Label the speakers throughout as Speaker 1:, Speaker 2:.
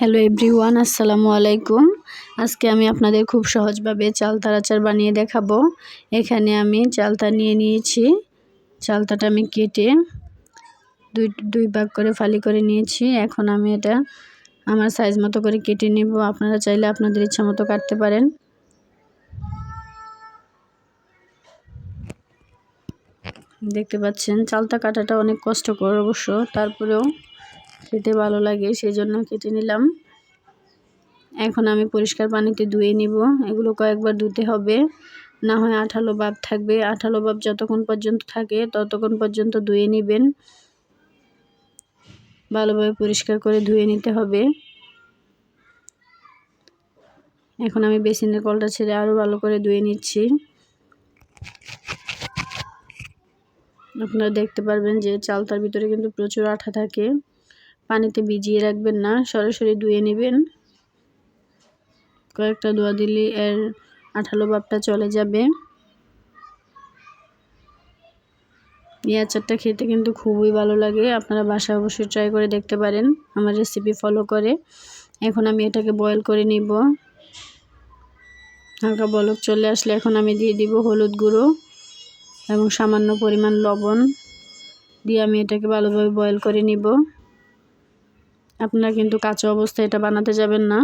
Speaker 1: Hello everyone আসসালামু আলাইকুম আজকে আমি আপনাদের খুব সহজভাবে চালতার আচার বানিয়ে দেখাবো। এখানে আমি চালতা নিয়ে নিয়েছি। চালতাটা আমি কেটে দুই দুই ভাগ করে ফালি করে নিয়েছি। এখন আমি এটা আমার সাইজ মতো করে কেটে নেব। আপনারা চাইলে আপনাদের ইচ্ছা মতো কাটতে পারেন। দেখতে পাচ্ছেন, চালতা কাটাটা অনেক কষ্টকর অবশ্য। তারপরেও খেতে ভালো লাগে সেই জন্য কেটে নিলাম। এখন আমি পরিষ্কার পানিতে ধুয়ে নিব। এগুলো কয়েকবার ধুতে হবে। না হয় আঠালো ভাব থাকবে। আঠালো ভাব যতক্ষণ পর্যন্ত থাকে, ততক্ষণ পর্যন্ত ধুয়ে নেবেন। ভালোভাবে পরিষ্কার করে ধুয়ে নিতে হবে। এখন আমি বেসিনের কলটা ছেড়ে আরও ভালো করে ধুয়ে নিচ্ছি। আপনারা দেখতে পারবেন যে চালতার ভিতরে কিন্তু প্রচুর আঠা থাকে। পানিতে ভিজিয়ে রাখবেন না, সরাসরি ধুয়ে নেবেন। কয়েকটা ধোয়া দিলে এর আঠালো ভাবটা চলে যাবে। এই আচারটা খেতে কিন্তু খুবই ভালো লাগে, আপনারা বাসায় অবশ্যই ট্রাই করে দেখতে পারেন, আমার রেসিপি ফলো করে। এখন আমি এটাকে বয়েল করে নিব। হালকা বলক চলে আসলে এখন আমি দিয়ে দিব হলুদ গুঁড়ো এবং সামান্য পরিমাণ লবণ। দিয়ে আমি এটাকে ভালোভাবে বয়েল করে নিব। আপনারা কিন্তু কাঁচা অবস্থায় এটা বানাতে যাবেন না।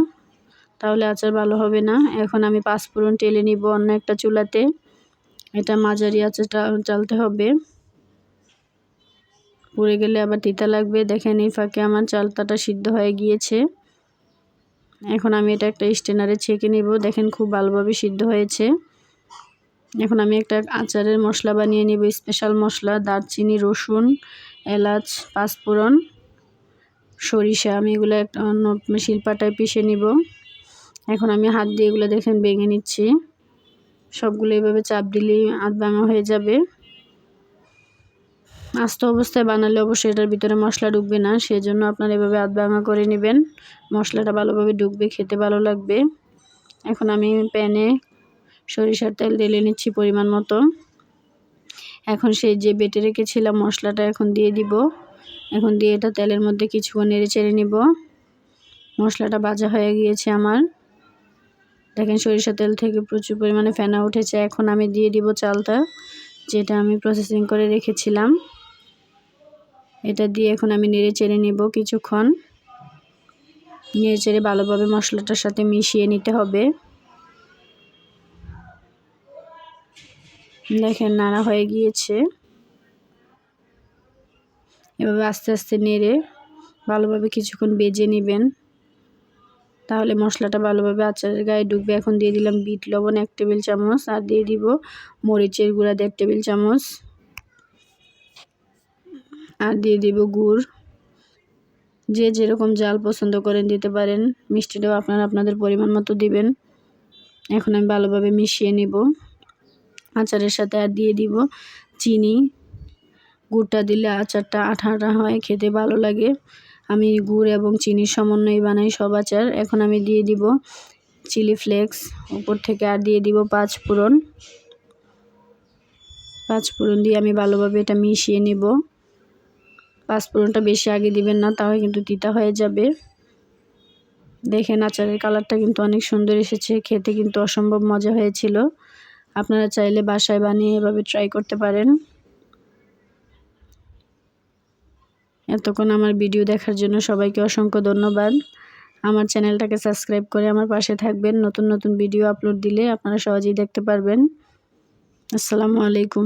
Speaker 1: তাহলে আচার ভালো হবে না। এখন আমি পাঁচফোড়ন টেলে নিব অন্য একটা চুলাতে। এটা মাঝারি আচারটা চালতে হবে। পুড়ে গেলে আবার তিতা লাগবে। দেখেন এই ফাঁকে আমার চালতাটা সিদ্ধ হয়ে গিয়েছে। এখন আমি এটা একটা স্টেনারে ছেঁকে নিব। দেখেন খুব ভালোভাবে সিদ্ধ হয়েছে। এখন আমি একটা আচারের মশলা বানিয়ে নিব। স্পেশাল মশলা, দারচিনি, রসুন, এলাচ পাঁচফোড়ন সরিষা, আমি এগুলো একটা শিলপাটায় পিষে নিব। এখন আমি হাত দিয়ে এগুলো দেখেন ভেঙে নিচ্ছি। সবগুলো এভাবে চাপ দিলেই হাত ভাঙা হয়ে যাবে। আস্ত অবস্থায় বানালে অবশ্যই এটার ভিতরে মশলা ঢুকবে না সেই জন্য আপনারা এভাবে হাত ভাঙা করে নেবেন। মশলাটা ভালোভাবে ঢুকবে, খেতে ভালো লাগবে। এখন আমি প্যানে সরিষার তেল ঢেলে নিচ্ছি পরিমাণ মতো। এখন সেই যে বেটে রেখেছিলাম মশলাটা এখন দিয়ে দিব। এখন দিয়ে এটা তেলের মধ্যে কিছুক্ষণ নেড়ে চেড়ে নিব। মশলাটা ভাজা হয়ে গিয়েছে আমার। দেখেন সরিষা তেল থেকে প্রচুর পরিমাণে ফেনা উঠেছে। এখন আমি দিয়ে দিব চালটা, যেটা আমি প্রসেসিং করে রেখেছিলাম। এটা দিয়ে এখন আমি নেড়ে চেড়ে নেব কিছুক্ষণ। নেড়ে চেড়ে ভালোভাবে মশলাটার সাথে মিশিয়ে নিতে হবে। দেখেন নাড়া হয়ে গিয়েছে। এভাবে আস্তে আস্তে নেড়ে ভালোভাবে কিছুক্ষণ বেজে নেবেন। তাহলে মশলাটা ভালোভাবে আচারের গায়ে ডুববে এখন দিয়ে দিলাম বিট, লবণ এক টেবিল চামচ আর দিয়ে দিব মরিচের গুঁড়া দেড় টেবিল চামচ। আর দিয়ে দিব গুড়। যে যেরকম জাল পছন্দ করেন দিতে পারেন। মিষ্টিটাও আপনারা আপনাদের পরিমাণ মতো দিবেন। এখন আমি ভালোভাবে মিশিয়ে নিব। আচারের সাথে আর দিয়ে দিব চিনি। গুড়টা দিলে আচারটা আঠা আঠা হয়, খেতে ভালো লাগে। আমি গুড় এবং চিনির সমন্বয় বানাই সব আচার। এখন আমি দিয়ে দিব চিলি ফ্লেক্স, উপর থেকে আর দিয়ে দিব পাঁচ ফোড়ন। পাঁচ ফোড়ন দিয়ে আমি ভালোভাবে এটা মিশিয়ে নিব। পাঁচ ফোড়নটা বেশি আগে দিবেন না, তাহলে কিন্তু তিতা হয়ে যাবে। দেখেন আচারের কালারটা কিন্তু অনেক সুন্দর এসেছে, খেতে কিন্তু অসম্ভব মজা হয়েছিল। আপনারা চাইলে বাসায় বানিয়ে এভাবে ট্রাই করতে পারেন। এতক্ষণ আমার ভিডিও দেখার জন্য সবাইকে অসংখ্য ধন্যবাদ। আমার চ্যানেলটাকে সাবস্ক্রাইব করে আমার পাশে থাকবেন। নতুন নতুন ভিডিও আপলোড দিলে আপনারা সহজেই দেখতে পারবেন। আসসালামু আলাইকুম।